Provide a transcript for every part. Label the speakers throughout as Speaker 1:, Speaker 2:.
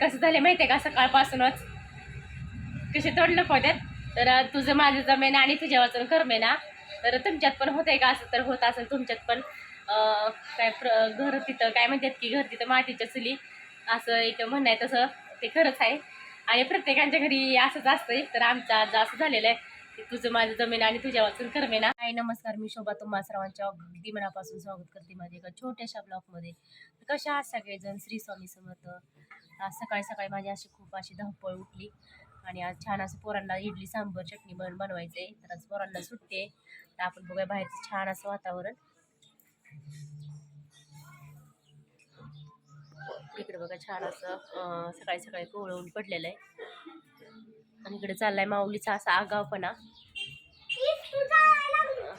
Speaker 1: कसं झालं माहिती आहे का? सकाळपासूनच. कसे तोडलं होत्यात तर तुझं माझं जमेन आणि तुझ्या वाचून करमे ना? तर तुमच्यात पण होतंय का? असं तर होत असेल तुमच्यात पण. काय प्र घर तिथं काय म्हणतात की घर तिथं मातीच्या चुली. असं एक म्हणणं आहे तसं. ते खरंच आहे. आणि प्रत्येकांच्या घरी असंच असतंय. तर आमचं आज असं झालेलं आहे. तुझं माझं जमीन आणि तुझ्या वाचून करमेना हाय नमस्कार. मी शोभा तुम्हा सर्वांच्या अगदी मनापासून स्वागत करते माझ्या एका छोट्याशा ब्लॉगमध्ये. तर कशा आहात सगळेजण? श्री स्वामी समर्थ. आज सकाळी सकाळी माझी अशी खूप अशी धावपळ उठली आणि आज छान असं पोरांना इडली सांबर चटणी बन बनवायचं आहे तर आज पोरांना सुटते तर आपण बघूया बाहेरचं छान असं वातावरण. इकडे बघा छान असं सकाळी सकाळी कोवळून पडलेलं आहे. आणि इकडे चाललाय माऊलीचा असा आगावपणा.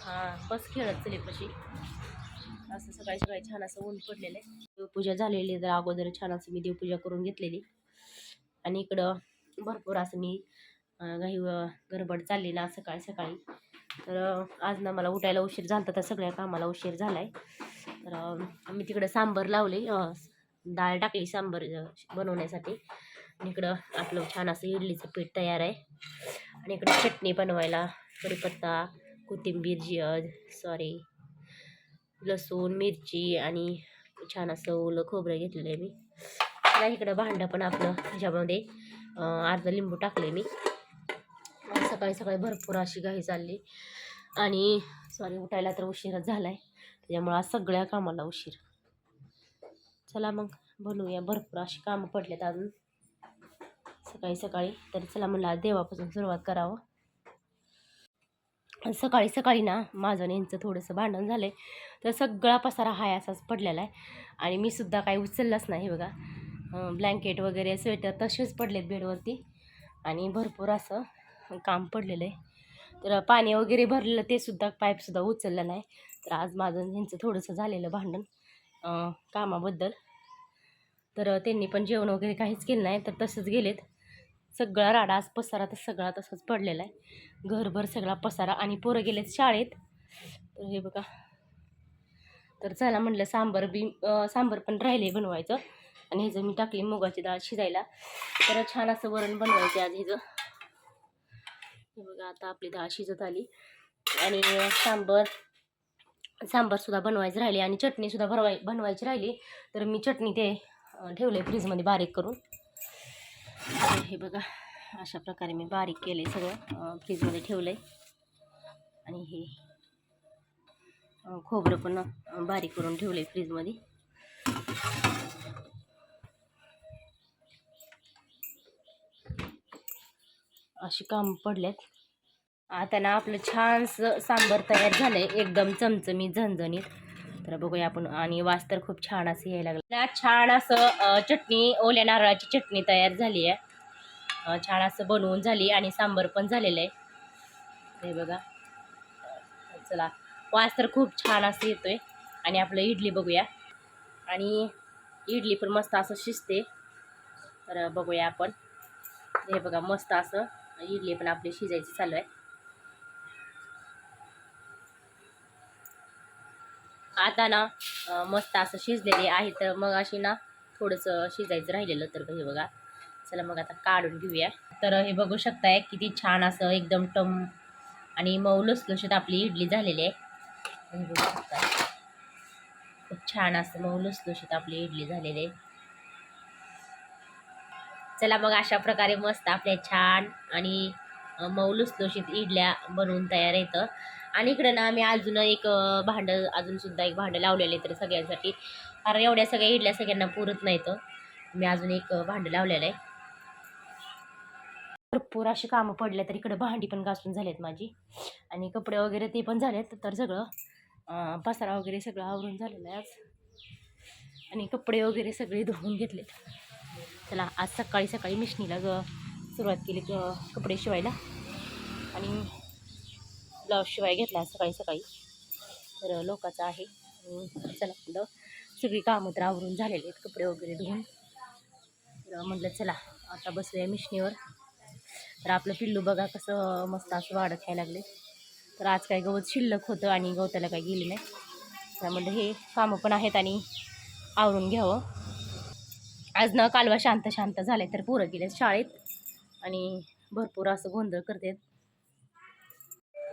Speaker 1: हा बस खेळत चले पशी. असं सकाळी सकाळी छान असं ऊन पडलेलं आहे. देवपूजा झालेली तर अगोदर छान असं मी देवपूजा करून घेतलेली. आणि इकडं भरपूर असं मी घाई गडबड चालली ना सकाळी सकाळी. तर आज ना मला उठायला उशीर झाला तर सगळ्या कामाला उशीर झाला आहे तर मी तिकडं सांबर लावले डाळ टाकली सांबर बनवण्यासाठी. आणि इकडं आपलं छान असं इडलीचं पीठ तयार आहे. आणि इकडं चटणी बनवायला कढीपत्ता कोथिंबीर जी सॉरी लसूण मिरची आणि छान असं ओलं खोबरं घेतलेलं आहे मी. नाही इकडं भांडं पण आपलं ह्याच्यामध्ये अर्धा लिंबू टाकले मी. सकाळी सकाळी भरपूर अशी घाई चालली. आणि सॉरी उठायला तर उशीरच झाला आहे त्याच्यामुळं आज सगळ्या कामाला उशीर. चला मग बनवूया. भरपूर अशी कामं पडलेत अजून. सकाळी सकाळी. तर चला म्हणलं देवापासून सुरुवात करावं. सकाळी सकाळी ना माझं आणि यांचं थोडंसं भांडण झालं आहे तर सगळा पसारा हाय असाच पडलेला आहे. आणि मी सुद्धा काही उचललाच नाही बघा. ब्लँकेट वगैरे स्वेटर तसेच पडलेत बेडवरती. आणि भरपूर असं काम पडलेलं आहे. तर पाणी वगैरे भरलेलं ते सुद्धा पाईपसुद्धा उचललं नाही तर आज माझं आणि ह्यांचं थोडंसं झालेलं भांडण कामाबद्दल. तर त्यांनी पण जेवण वगैरे काहीच केलं नाही तर तसंच गेलेत. सगळा राडा आज पसारा तर सगळा तसाच पडलेला आहे. घरभर सगळा पसारा आणि पोरं गेलेत शाळेत. तर हे बघा. तर चला म्हटलं सांबर बी सांबार सांबर पण राहिले बनवायचं. आणि ह्याचं मी टाकली मुगाची डाळ शिजायला. तर छान असं वरण बनवायचं आज ह्याचं. हे बघा आता आपली डाळ शिजत आली. आणि सांबर सांबारसुद्धा बनवायचं राहिली. आणि चटणीसुद्धा भरवाय बनवायची राहिली. तर मी चटणी ते ठेवलं ठेवले फ्रीजमध्ये बारीक करून. हे बघा अशा प्रकारे मी बारीक केले सगळं फ्रीजमध्ये ठेवलं आहे आणि हे खोबरं पण बारीक करून ठेवलं आहे फ्रीजमध्ये अशी काम पडलेत आता ना आपलं छानसं सांबर तयार झालं आहे एकदम चमचमीत झणझणीत. तर बघूया आपण. आणि वास तर खूप छान असं यायला लागलं. छान असं चटणी ओल्या नारळाची चटणी तयार झाली आहे. छान असं बनवून झाली आणि सांबर पण झालेलं आहे. हे बघा. चला. वास तर खूप छान असं येतोय. आणि आपलं इडली बघूया. आणि इडली पण मस्त असं शिजते. तर बघूया आपण. हे बघा मस्त असं इडली पण आपली शिजायची चालू आहे. आता ना मस्त असं शिजलेली आहे तर मग अशी ना थोडंसं शिजायचं राहिलेलं तर हे बघा. चला मग आता काढून घेऊया. तर हे बघू शकताय किती छान असं एकदम टम आणि मऊ लुसलुशीत आपली इडली झालेली आहे. हे बघू शकता खूप छान असं मऊ लुसलुशीत आपली इडली झालेली आहे. चला मग अशा प्रकारे मस्त आपल्या छान आणि अं, मऊ लुसलुशीत इडल्या बनवून तयार येतं. आणि इकडं ना आम्ही अजून एक भांडं अजूनसुद्धा एक भांडं लावलेलं आहे तर सगळ्यांसाठी. कारण एवढ्या सगळ्या इडल्या सगळ्यांना पुरत नाहीत. मी अजून एक भांडं लावलेलं आहे. भरपूर अशी कामं पडले तर इकडं भांडी पण घासून झालेत माझी. आणि कपडे वगैरे ते पण झालेत. तर सगळं पसारा वगैरे सगळं आवरून झालेलं आहे आज. आणि कपडे वगैरे सगळे धुवून घेतलेत. चला आज सकाळी सकाळी मिशनीला ग सुरुवात केली कपडे शिवायला. आणि ब्लाऊज शिवाय घेतला सकाळी सकाळी. तर लोकाचं आहे. चला म्हटलं सगळी कामं तर आवरून झालेली आहेत कपडे वगैरे धुवून. तर म्हटलं चला आता बसूया मिशनीवर. तर आपलं पिल्लू बघा कसं मस्त असं वाढत खायला लागले. तर आज काय गवत शिल्लक होतं आणि गवताला काही गेली नाही. तर म्हटलं हे कामं पण आहेत आणि आवरून घ्यावं. आज ना कालवा शांत शांत झाले तर पोरं गेले शाळेत. आणि भरपूर असं गोंधळ करतात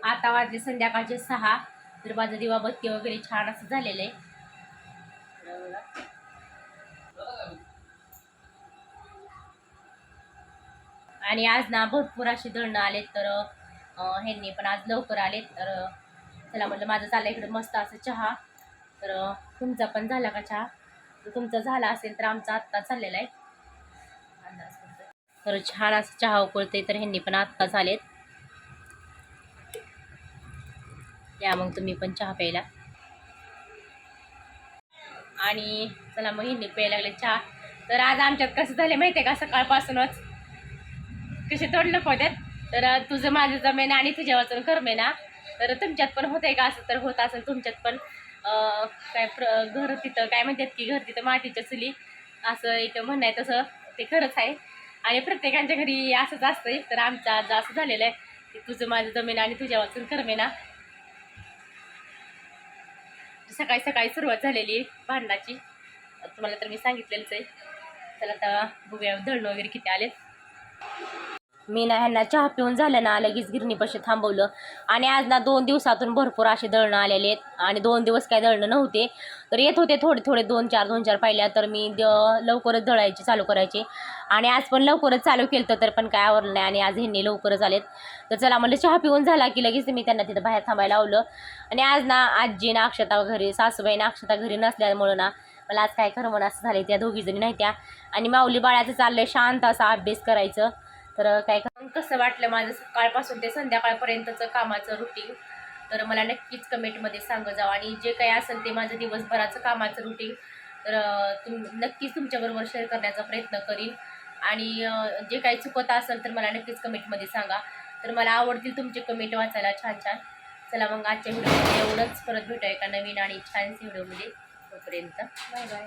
Speaker 1: आता वाजले संध्याकाळचे सहा. तर माझं दिवाबत्ती वगैरे छान असं झालेलं आहे. आणि आज ना भरपूर अशी दळणं आलेत तर ह्यांनी पण आज लवकर आलेत. तर त्याला चला म्हटलं माझं चाललं इकडे मस्त असं चहा. तर तुमचा पण झाला का चहा? तुमचा झाला असेल तर आमचा आत्ता चाललेला आहे. तर छान असं चहा उकळते तर ह्यांनी पण आत्ता झालेत. या मग तुम्ही पण चहा प्यायला. आणि चला मग ह्यांनी प्यायला लागले चहा. तर आज आमच्यात कसं झालं माहिती आहे का? सकाळपासूनच. कसे तोडलं होत्यात तर तुझं माझं जमेन आणि तुझ्या वाचून करमे ना तर तुमच्यात पण होत आहे का? असं तर होत असेल तुमच्यात पण. काय प्र घर तिथं काय म्हणतात की घर तिथं मातीच्या चुली. असं एक म्हणणं आहे तसं. ते खरंच आहे. आणि प्रत्येकांच्या घरी असंच असतंय तर आमचं आज असं झालेलं आहे की तुझं माझं जमेना आणि तुझ्या वाचून करमेना सकाळी सकाळी सुरुवात झालेली आहे भांडणाची. तुम्हाला तर मी सांगितलेलंच आहे. चला आता बघूया दळणं वगैरे किती आलेत. मी ना ह्यांना चहा पिऊन झालं ना लगेच गिरणीपाशी थांबवलं. आणि आज ना दोन दिवसातून भरपूर असे दळणं आलेले आहेत. आणि दोन दिवस काय दळणं नव्हते. तर येत होते थोडे थोडे दोन चार दोन चार पाहिल्या तर मी द- लवकरच दळायचे चालू करायचे. आणि आज पण लवकरच चालू केलं तर पण काय आवरलं नाही. आणि आज ह्यांनी लवकरच आलेत. तर चला म्हणलं चहा पिऊन झाला की लगेच मी त्यांना तिथं बाहेर थांबायला लावलं. आणि आज ना आजी ना अक्षता घरी सासूबाई ना अक्षता घरी नसल्यामुळं ना मला आज काय खरं म्हणून असं झालं त्या दोघीजणी नाही त्या. आणि माऊली बाळाचं चाललं शांत असा अभ्यास करायचं. तर काय कसं वाटलं माझं सकाळपासून ते संध्याकाळपर्यंतचं कामाचं रुटीन तर मला नक्कीच कमेंटमध्ये सांगत जावं आणि जे काही असेल ते माझं दिवसभराचं कामाचं रुटीन तर तुम नक्कीच तुमच्याबरोबर शेअर करण्याचा प्रयत्न करीन. आणि जे काही चुकत असेल तर मला नक्कीच कमेंटमध्ये सांगा. तर मला आवडतील तुमचे कमेंट वाचायला छान छान चला मग आजच्या व्हिडिओमध्ये एवढंच. परत भेटू एका नवीन आणि छानशी व्हिडिओमध्ये. तोपर्यंत बाय बाय